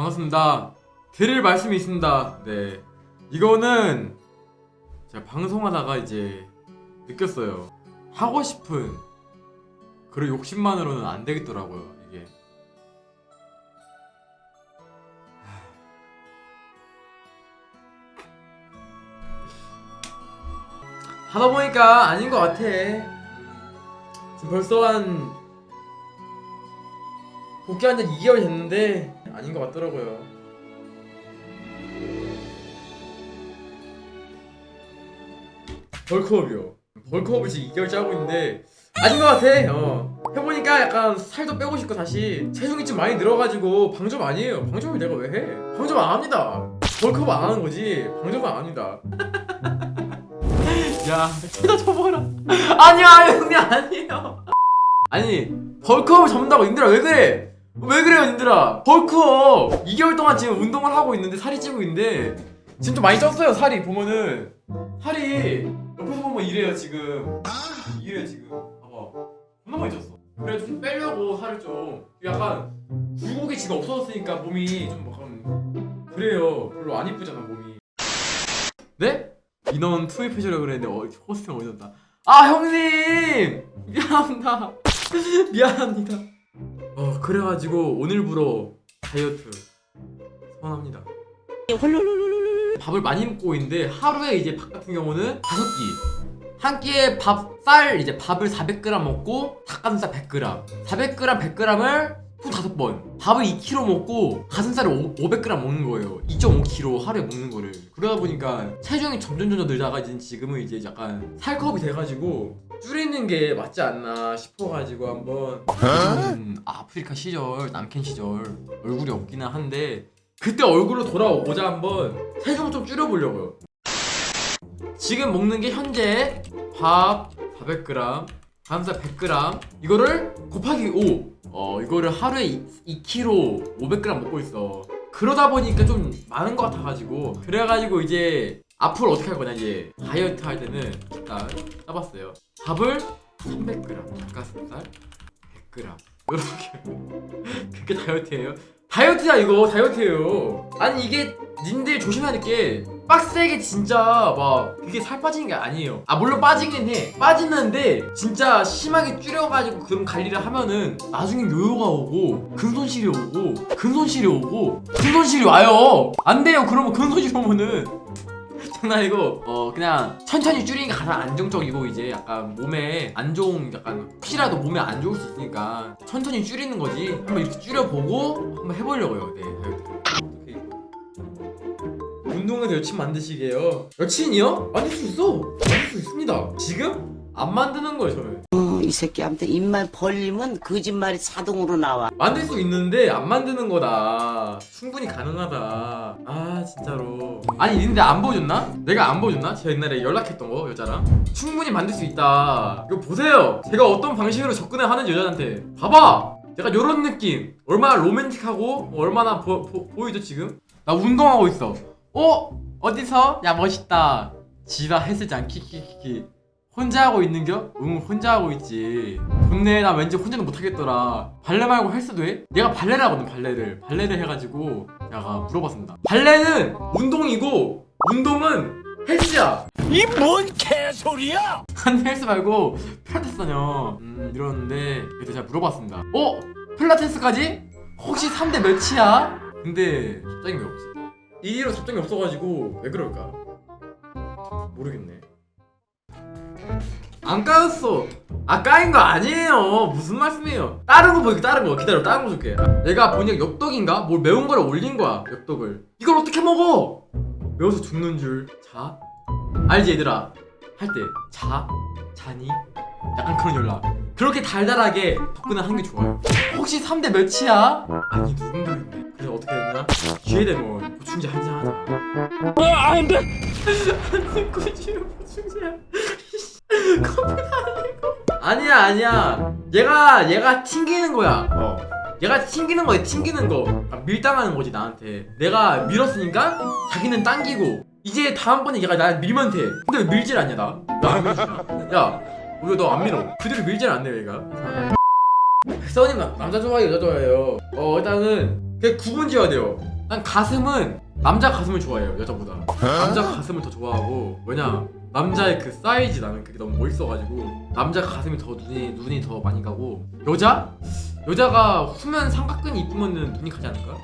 반갑습니다. 드릴 말씀이 있습니다. 네. 이거는 제가 방송하다가 이제 느꼈어요. 하고 싶은 그런 욕심만으로는 안 되겠더라고요, 이게. 하다 보니까 아닌 것 같아. 지금 벌써 한 복귀한 지 2개월 됐는데 아닌 것 같더라고요. 벌크업이요. 벌크업을 지금 2개월째 하고 있는데 아닌 것 같아. 어. 해보니까 약간 살도 빼고 싶고 다시 체중이 좀 많이 늘어가지고 방점 아니에요. 방점을 내가 왜 해? 방점 안 합니다. 벌크업 안 하는 거지. 방점은 안 합니다. 야, 최다 쳐먹어라. 아니야, 형님 아니에요. 아니, 벌크업을 접는다고 님들아 왜 그래? 왜 그래요, 님들아? 벌크업 2개월 동안 지금 운동을 하고 있는데 살이 찌고 있는데 지금 좀 많이 쪘어요, 살이 보면은 살이 옆에서 보면 이래요, 지금. 이래요, 지금. 봐봐. 존나 많이 쪘어. 그래 좀 빼려고 살을 좀 약간 굴곡이 지금 없어졌으니까 몸이 좀 약간 그래요. 별로 안 이쁘잖아 몸이. 네? 인원 투입해주려고 그랬는데 어, 호스팅 어디졌다. 아 형님 미안합니다. 미안합니다. 어 그래가지고 오늘부로 다이어트 선언합니다. 밥을 많이 먹고 있는데 하루에 이제 밥 같은 경우는 다섯 끼. 한 끼에 밥, 쌀 이제 밥을 400g 먹고 닭가슴살 100g. 400g, 100g을 총 다섯 번. 밥을 2kg 먹고 가슴살을 500g 먹는 거예요. 2.5kg 하루에 먹는 거를. 그러다 보니까 체중이 점점 점점 늘다가 이제 지금은 이제 약간 살컵이 돼가지고 줄이는 게 맞지 않나 싶어가지고 한번 음, 아프리카 시절 남캔 시절 얼굴이 없기는 한데 그때 얼굴로 돌아오고자 한번 체중을 좀 줄여보려고요. 지금 먹는 게 현재 밥 400g, 가슴살 100g 이거를 곱하기 5. 어 이거를 하루에 2, 2kg 500g 먹고 있어. 그러다 보니까 좀 많은 것 같아가지고 그래가지고 이제 앞으로 어떻게 할 거냐 이제 다이어트 할 때는 일단 짜봤어요. 밥을 300g, 닭가슴살 100g 이렇게 그게 다이어트예요? 다이어트야 이거 다이어트예요. 아니 이게 님들 조심해야 될 게 빡세게 진짜 막 그게 살 빠지는 게 아니에요. 아 물론 빠지긴 해. 빠지는데 진짜 심하게 줄여가지고 그런 관리를 하면은 나중에 요요가 오고 근손실이 오고 근손실이 오고 근손실이 와요. 안 돼요. 그러면 근손실 오면은 장난이고 어 그냥 천천히 줄이는 게 가장 안정적이고 이제 약간 몸에 안 좋은 약간 혹시라도 몸에 안 좋을 수 있으니까 천천히 줄이는 거지. 한번 이렇게 줄여보고 한번 해보려고요. 네 다이어트 운동에서 여친 만드시게요. 여친이요? 만들 수 있어. 만들 수 있습니다. 지금? 안 만드는 거예요 저는. 어, 이 새끼한테 입만 벌리면 거짓말이 자동으로 나와. 만들 수 있는데 안 만드는 거다. 충분히 가능하다. 아 진짜로. 아니 근데 안 보여줬나? 내가 안 보여줬나? 제가 옛날에 연락했던 거 여자랑 충분히 만들 수 있다. 이거 보세요. 제가 어떤 방식으로 접근을 하는 여자한테 봐봐. 약간 요런 느낌. 얼마나 로맨틱하고 얼마나 보, 보, 보이죠 지금? 나 운동하고 있어. 어? 어디서? 야 멋있다. 지가 헬스장 키키키키. 혼자 하고 있는겨? 응 혼자 하고 있지 좋네 나 왠지 혼자는 못하겠더라 발레 말고 헬스도 해? 얘가 발레를 하거든 발레를 발레를 해가지고 내가 물어봤습니다 발레는 운동이고 운동은 헬스야 이 뭔 개소리야! 아니 헬스 말고 필라테스 하냐 음 이러는데 그래서 제가 물어봤습니다 어? 필라테스까지? 혹시 3대 몇이야? 근데 답장이 왜 없지? 1위로 답장이 없어가지고 왜 그럴까? 모르겠네 안 까였어. 아 까인 거 아니에요. 무슨 말씀이에요? 다른 거 보기 다른 거 기다려 다른 거 줄게. 내가 보니까 엽떡인가? 뭘 매운 거를 올린 거야 엽떡을. 이걸 어떻게 먹어? 매워서 죽는 줄 자. 알지 얘들아? 할 때 자? 자니? 약간 그런 연락. 그렇게 달달하게 접근을 하는 게 좋아요 혹시 3대 몇이야? 아니 누군가 있네 그래서 어떻게 했나? 기회 되면 보충제 한잔 하자. 아, 안 돼! 아니 꾸지로 보충제야 커피도 아니고 아니야 아니야. 얘가 얘가 튕기는 거야. 어. 얘가 튕기는 거야 튕기는 거. 아, 밀당하는 거지 나한테. 내가 밀었으니까 자기는 당기고. 이제 다음번에 얘가 나 밀면 돼. 근데 왜 밀질 않냐 나나안 밀잖아 야왜 너안 밀어. 그대로 밀질 않네 얘가. 백사원님 남- 남자 좋아해요 여자 좋아해요? 어 일단은 그게 구분 지어야 돼요. 난 가슴은 남자 가슴을 좋아해요 여자보다. 남자 가슴을 더 좋아하고. 왜냐 남자의 그 사이즈 나는 그게 너무 멋있어가지고 남자 가슴이 더 눈이 눈이 더 많이 가고 여자 여자가 후면 삼각근이 이쁘면은 눈이 가지 않을까?